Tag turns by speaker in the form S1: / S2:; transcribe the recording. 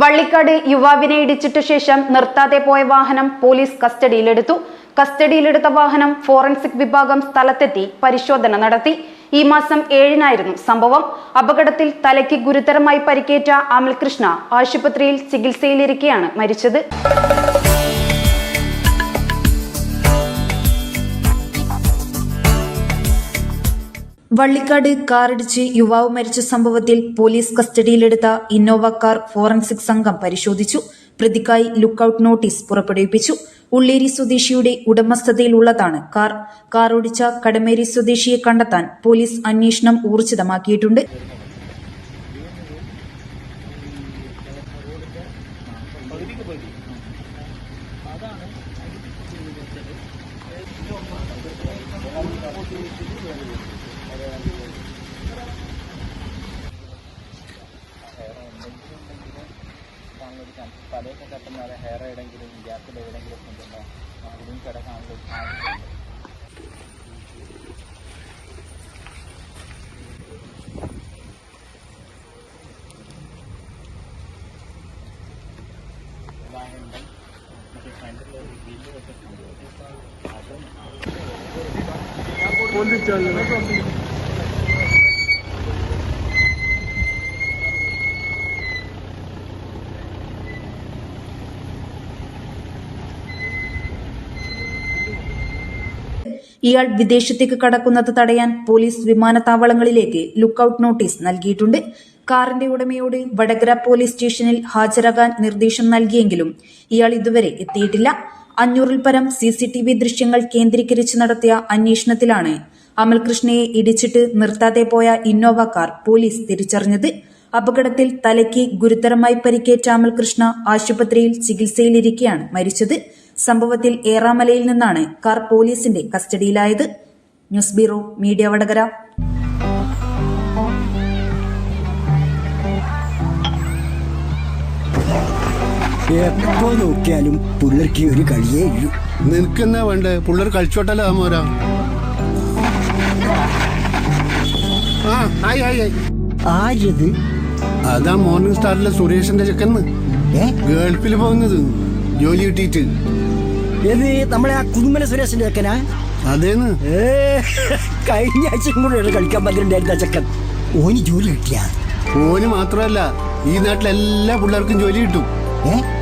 S1: വള്ളിക്കാട് യുവാവിനെ ഇടിച്ചിട്ട ശേഷം നിർത്താതെ പോയ വാഹനം പോലീസ് കസ്റ്റഡിയിലെടുത്തു. കസ്റ്റഡിയിലെടുത്ത വാഹനം ഫോറൻസിക് വിഭാഗം സ്ഥലത്തെത്തി പരിശോധന നടത്തി. ഈ മാസം ഏഴിനായിരുന്നു സംഭവം. അപകടത്തിൽ തലയ്ക്ക് ഗുരുതരമായി പരിക്കേറ്റ അമൽകൃഷ്ണ ആശുപത്രിയിൽ ചികിത്സയിലിരിക്കെയാണ് മരിച്ചത്. വള്ളിക്കാട് കാറിടിച്ച് യുവാവ് മരിച്ച സംഭവത്തിൽ പോലീസ് കസ്റ്റഡിയിലെടുത്ത ഇന്നോവ കാർ ഫോറൻസിക് സംഘം പരിശോധിച്ചു. പ്രതിക്കായി ലുക്കൌട്ട് നോട്ടീസ് പുറപ്പെടുവിപ്പിച്ചു. ഉള്ളേരി സ്വദേശിയുടെ ഉടമസ്ഥതയിലുള്ളതാണ് കാർ. കാർ ഓടിച്ച കടമേരി സ്വദേശിയെ കണ്ടെത്താൻ പോലീസ് അന്വേഷണം ഊർജിതമാക്കിയിട്ടുണ്ട്.
S2: തലയൊക്കെ തട്ടുന്ന ഹെയർ എവിടെയെങ്കിലും ഗ്യാപ്പിൽ എവിടെയെങ്കിലും കൊണ്ടുണ്ടോ അതിലും കിടക്കാനുള്ള
S1: ഇയാൾ വിദേശത്തേക്ക് കടക്കുന്നത് തടയാൻ പോലീസ് വിമാനത്താവളങ്ങളിലേക്ക് ലുക്കൌട്ട് നോട്ടീസ് നൽകിയിട്ടുണ്ട്. കാറിന്റെ ഉടമയോട് വടകര പോലീസ് സ്റ്റേഷനിൽ ഹാജരാകാൻ നിർദ്ദേശം നൽകിയെങ്കിലും ഇയാൾ ഇതുവരെ എത്തിയിട്ടില്ല. അഞ്ഞൂറിൽ പരം സി സി ടി വി ദൃശ്യങ്ങൾ കേന്ദ്രീകരിച്ച് നടത്തിയ അന്വേഷണത്തിലാണ് അമൽകൃഷ്ണയെ ഇടിച്ചിട്ട് നിർത്താതെ പോയ ഇന്നോവ കാർ പോലീസ് തിരിച്ചറിഞ്ഞത്. അപകടത്തിൽ തലയ്ക്ക് ഗുരുതരമായി പരിക്കേറ്റ അമൽകൃഷ്ണ ആശുപത്രിയിൽ ചികിത്സയിലിരിക്കെയാണ് മരിച്ചത്. സംഭവത്തിൽ ഏറാമലയിൽ നിന്നാണ് കാർ പോലീസിന്റെ കസ്റ്റഡിയിലായത്. News bureau media Vadakara.
S3: എപ്പോ നോക്കിയാലും പിള്ളേർക്ക് ഒരു കളിയേ ഇല്ലു.
S4: നിനക്കെന്നാ വേണ്ടേ? പിള്ളേർ കളിച്ചോട്ടല്ലോ മോരാ? ആ ആയി ആയി ആയി.
S3: ആരത്
S4: അതാ മോർണിംഗ് സ്റ്റാറിലെ സുരേഷിന്റെ ചെക്കന്ന്
S3: ഏ?
S4: ഗൾഫിൽ പോകുന്നത്. ജോലി കിട്ടിയിട്ട്.
S3: ഏത് നമ്മളെ ആ കുതുമല സുരേഷിന്റെ ചെക്കനാ?
S4: അതേന്ന്.
S3: ഏ കഴിഞ്ഞ ആഴ്ചയും കൂടെ കളിക്കാൻ പന്ത്രണ്ടായിരുന്ന ചെക്കൻ. ഓന് ജോലി കിട്ടിയ?
S4: ഓന് മാത്രമല്ല ഈ നാട്ടിലെല്ലാ പിള്ളേർക്കും ജോലി കിട്ടും.
S3: ഏ?